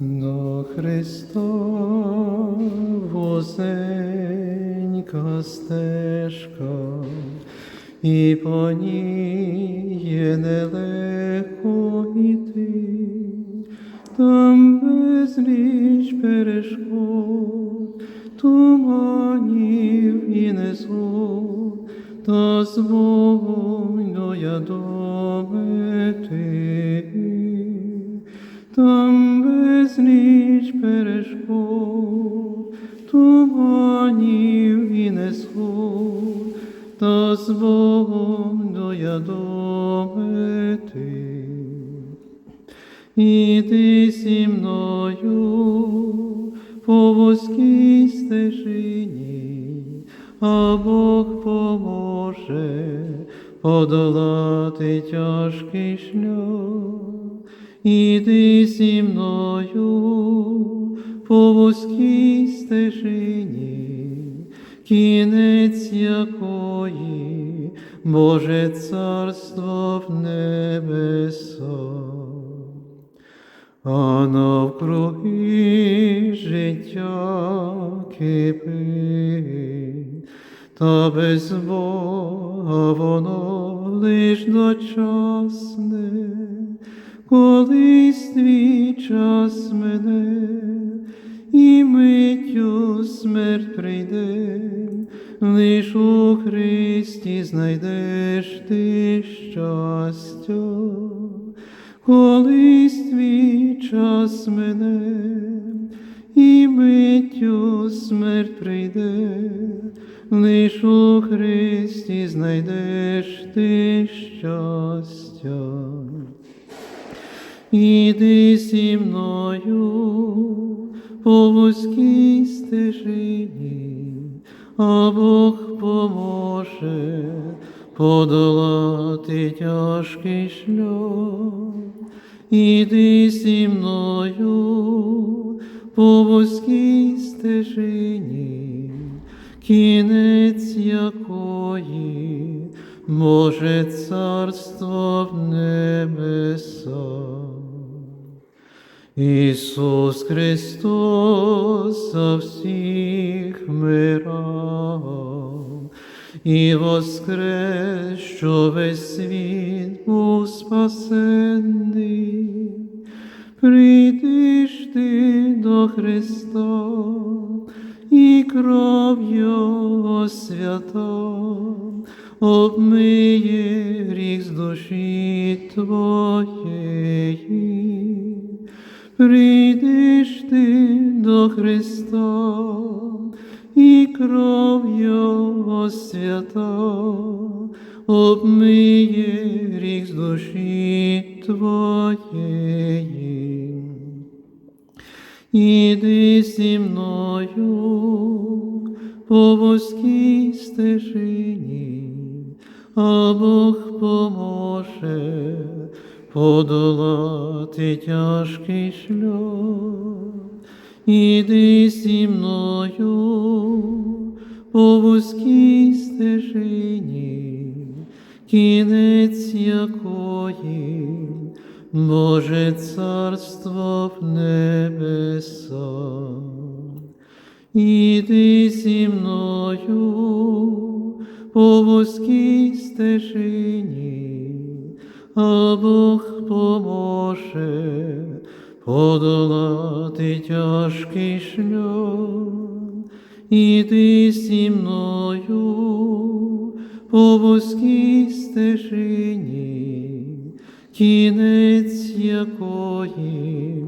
До Христа стежка, і по ній є нелегко йти, там безліч перешкод, туманів і незгод, та з Богом до я туманів і несход, та з Богом до я до мети. Іди зі мною по вузькій стежині, а Бог поможе подолати тяжкий шлях. Іди зі мною по вузькій стежині, кінець якої Боже царство в небесах. А навкруги життя кипить, та без Бога воно лиш дочасне, колись твій час мене, і миттю смерть прийде, лиш у Христі знайдеш ти щастя. Колись твій час мене, і миттю смерть прийде, лиш у Христі знайдеш ти щастя. Іди зі мною по вузькій стежині, а Бог поможе подолати тяжкий шлях. Іди зі мною по вузькій стежині, кінець якої може царство в небесах. Ісус Христос за всіх вмирав, і воскрес, що весь світ був спасенний. Прийди ж ти до Христа, і кров Його свята обмиє гріх з душі твоєї. Прийди ж ти до Христа, і кров Його свята обмиє гріх з душі твоєї. Іди зі мною по вузькій стежині, а Бог поможе подолати тяжкий шлях. Іди зі мною по вузькій стежині, кінець якої Боже царство в небесах. Іди зі мною по вузькій стежині, а Бог поможе подолати тяжкий шлях. Іди зі мною по вузькій стежині, кінець якої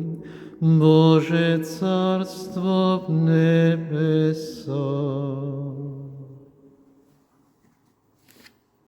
Боже царство в небесах.